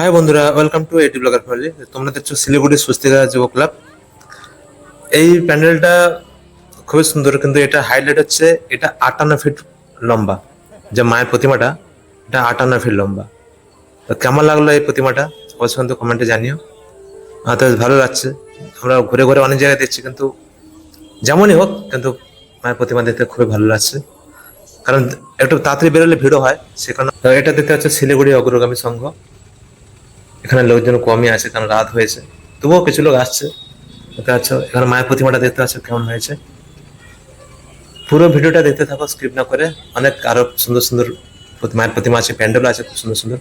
High বন্ধুরা welcome to এটি blogger family তোমরা দেখছ শিলিগুড়ি স্বস্তিকা যুব ক্লাব। এই প্যান্ডেলটা খুবই সুন্দর, কিন্তু এটা হাইলাইট হচ্ছে, এটা আটান্ন ফিট লম্বা, যে মায়ের প্রতিমাটা, এটা আটান্ন ফিট লম্বা। তো কেমন লাগল এই প্রতিমাটা? অবশ্যই কিন্তু কমেন্টে জানিও। আমার তো ভালো লাগছে। আমরা ঘুরে ঘুরে অনেক জায়গায় দেখছি, কিন্তু যেমনই হোক, কিন্তু মায়ের প্রতিমা দেখতে খুবই ভালো লাগছে। কারণ একটু তাড়াতাড়ি বেরোলে ভিড়ও হয় সেখানে এটা দেখতে হচ্ছে শিলিগুড়ি অগ্রগামী সংঘ। এখানে লোকজন কমই আছে, কারণ রাত হয়েছে। তবুও কিছু লোক আসছে। দেখতে পাচ্ছ এখানে মায়ের প্রতিমাটা দেখতে পাচ্ছ কেমন হয়েছে। পুরো ভিডিওটা দেখতে থাকো স্ক্রিপ্ট না করে। অনেক আরও সুন্দর সুন্দর মায়ের প্রতিমা আছে, প্যান্ডেল আছে, খুব সুন্দর সুন্দর।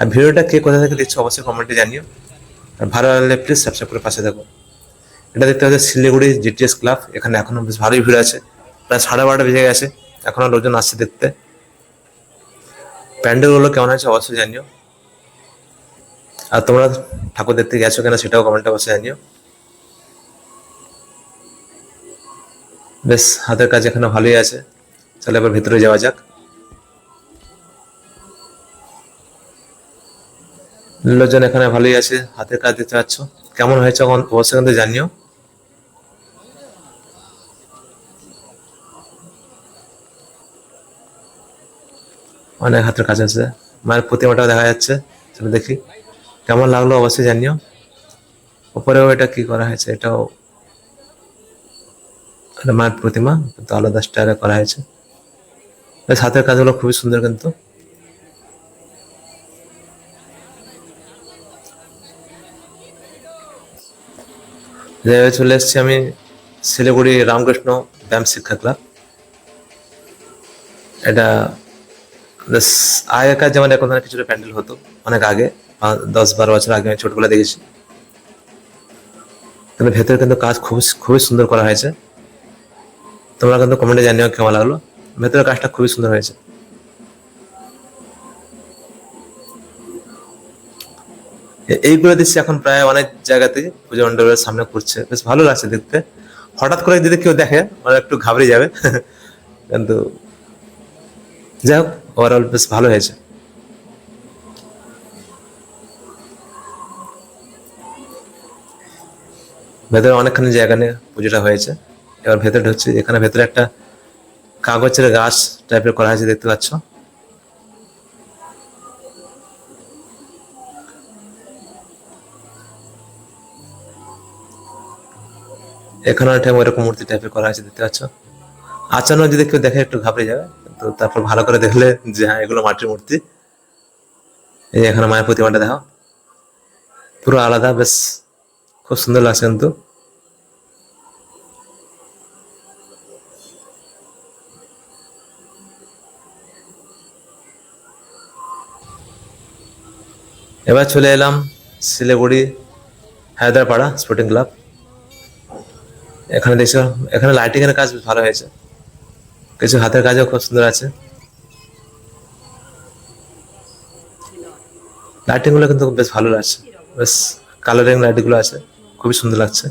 আর ভিডিওটা কে কোথা থেকে দেখছ অবশ্যই কমেন্টে জানিও। আর ভালো লাগলে প্লিজ সাবস্ক্রাইব করে পাশে থাকো। এটা দেখতে হচ্ছে শিলিগুড়ি জিটিএস ক্লাব এখানে এখনও বেশ ভালোই ভিড় আছে। প্রায় সাড়ে বারোটা বেজে গেছে, এখনও লোকজন আসছে দেখতে। প্যান্ডেলগুলো কেমন আছে অবশ্যই জানিও। আর তোমরা ঠাকুর দেখতে গেছো কিনা সেটাও কমেন্টে বসে জানিও। বেশ, হাতের কাজ এখানে ভালোই আছে। চলো এবার ভিতরে যাওয়া যাক। লোকজন এখানে ভালোই আছে, হাতের কাজ দিতে পাচ্ছ। কেমন হয়েছে অবশ্যই কিন্তু জানিও। অনেক হাতের কাজ আছে। মায়ের প্রতিমাটাও দেখা যাচ্ছে দেখি। কেমন লাগল অবশ্যই জানিও। ওপরেও এটা কি করা হয়েছে, এটাও মায়ের প্রতিমা, কিন্তু আলাদা স্টাইলে করা হয়েছে। হাতের কাজগুলো খুবই সুন্দর কিন্তু। চলে এসেছি আমি শিলিগুড়ি রামকৃষ্ণ ব্যায়াম শিক্ষা ক্লাব। এটা আগেকার যেমন এখন কিছুটা প্যান্ডেল হতো, অনেক আগে দশ বারো বছর আগে আমি ছোটবেলা দেখেছি। কিন্তু ভেতরে কিন্তু কাজ খুব, খুবই সুন্দর করা হয়েছে। তোমরা কিন্তু কমেন্টে জানিও কেমন লাগল। ভেতরের কাজটা খুবই সুন্দর হয়েছে। এইগুলো দিচ্ছি এখন প্রায় অনেক জায়গাতে পুজো মণ্ডপের সামনে করছে। বেশ ভালো লাগছে দেখতে। হঠাৎ করে যদি কেউ দেখে, ওরা একটু ঘাবড়ে যাবে। কিন্তু যাই হোক ওভারঅল বেশ ভালো হয়েছে। ভেতরে অনেকখানি জায়গা নিয়ে পুজোটা হয়েছে। এবার ভেতরে ঢুকছি। এখানে ভেতরে একটা কাগজের গাছ টাইপের করা হয়েছে, দেখতে পাচ্ছ। এখানে একটা ওইরকম মূর্তি টাইপের করা হয়েছে, দেখতে পাচ্ছ। আচানো যদি কেউ দেখে একটু ঘাবড়ে যাবে। তো তারপর ভালো করে দেখলে যে হ্যাঁ এগুলো মাটির মূর্তি। এই এখানে মায়ের প্রতিমাটা দেখো। পুরো আলাদা, বেশ খুব সুন্দর লাগছে কিন্তু। এবার চলে এলাম শিলিগুড়ি হায়দ্রাপাড়া স্পোর্টিং ক্লাব এখানে দেখছ, এখানে লাইটিং এর কাজ ভালো হয়েছে। কিছু হাতের কাজও খুব সুন্দর আছে। লাইটিংগুলো কিন্তু বেশ ভালো লাগছে। বেশ কালারিং লাইটগুলো আছে, খুবই সুন্দর লাগছে।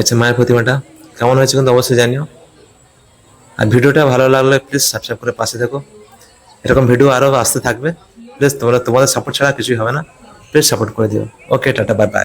হচ্ছে মায়ের প্রতিমাটা। কেমন হয়েছে কিন্তু অবশ্যই জানিও। আর ভিডিওটা ভালো লাগলে প্লিজ সাবস্ক্রাইব করে পাশে থেকো। এরকম ভিডিও আরও আসতে থাকবে। প্লিজ তোমরা তোমাদের সাপোর্ট ছাড়া কিছুই হবে না। প্লিজ সাপোর্ট করে দিও। ওকে টাটা বাই বাই